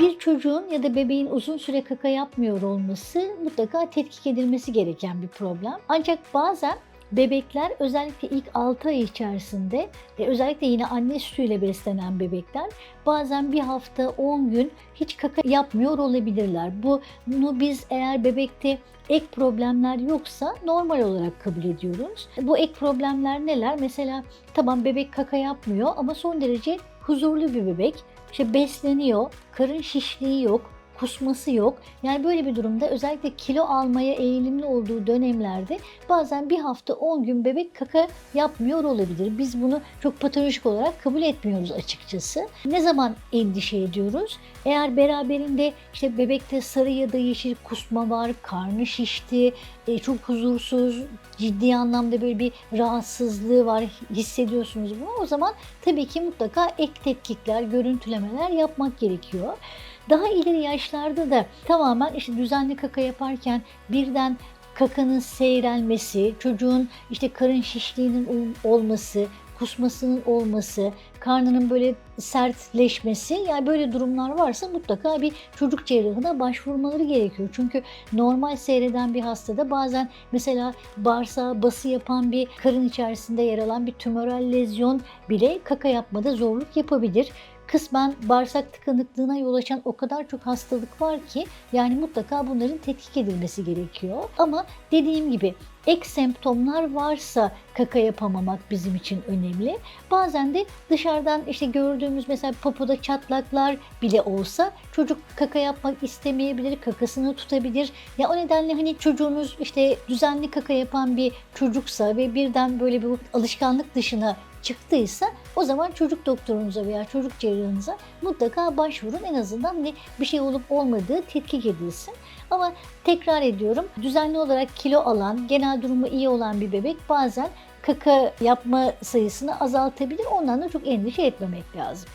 Bir çocuğun ya da bebeğin uzun süre kaka yapmıyor olması mutlaka tetkik edilmesi gereken bir problem. Ancak bazen bebekler özellikle ilk 6 ay içerisinde ve özellikle yine anne sütüyle beslenen bebekler bazen bir hafta 10 gün hiç kaka yapmıyor olabilirler. Bunu biz eğer bebekte ek problemler yoksa normal olarak kabul ediyoruz. Bu ek problemler neler? Mesela tamam bebek kaka yapmıyor ama son derece huzurlu bir bebek. İşte besleniyor, karın şişliği yok, kusması yok. Yani böyle bir durumda özellikle kilo almaya eğilimli olduğu dönemlerde bazen bir hafta 10 gün bebek kaka yapmıyor olabilir. Biz bunu çok patolojik olarak kabul etmiyoruz açıkçası. Ne zaman endişe ediyoruz? Eğer beraberinde işte bebekte sarı ya da yeşil kusma var, karnı şişti, e, çok huzursuz, ciddi anlamda böyle bir rahatsızlığı var, hissediyorsunuz bunu. O zaman tabii ki mutlaka ek tetkikler, görüntülemeler yapmak gerekiyor. Daha ileri yaşlarda da tamamen işte düzenli kaka yaparken birden kakanın seyrelmesi, çocuğun işte karın şişliğinin olması, kusmasının olması, karnının böyle sertleşmesi yani böyle durumlar varsa mutlaka bir çocuk cerrahına başvurmaları gerekiyor. Çünkü normal seyreden bir hastada bazen mesela bağırsağa bası yapan bir karın içerisinde yer alan bir tümöral lezyon bile kaka yapmada zorluk yapabilir kısmen bağırsak tıkanıklığına yol açan o kadar çok hastalık var ki yani mutlaka bunların tetkik edilmesi gerekiyor. Ama dediğim gibi ek semptomlar varsa kaka yapamamak bizim için önemli. Bazen de dışarıdan işte gördüğümüz mesela popoda çatlaklar bile olsa çocuk kaka yapmak istemeyebilir, kakasını tutabilir. Ya o nedenle hani çocuğunuz işte düzenli kaka yapan bir çocuksa ve birden böyle bir alışkanlık dışına çıktıysa o zaman çocuk doktorunuza veya çocuk cerrahınıza mutlaka başvurun. En azından hani bir şey olup olmadığı tetkik edilsin. Ama tekrar ediyorum düzenli olarak kilo alan, genel durumu iyi olan bir bebek bazen kaka yapma sayısını azaltabilir. Ondan da çok endişe etmemek lazım.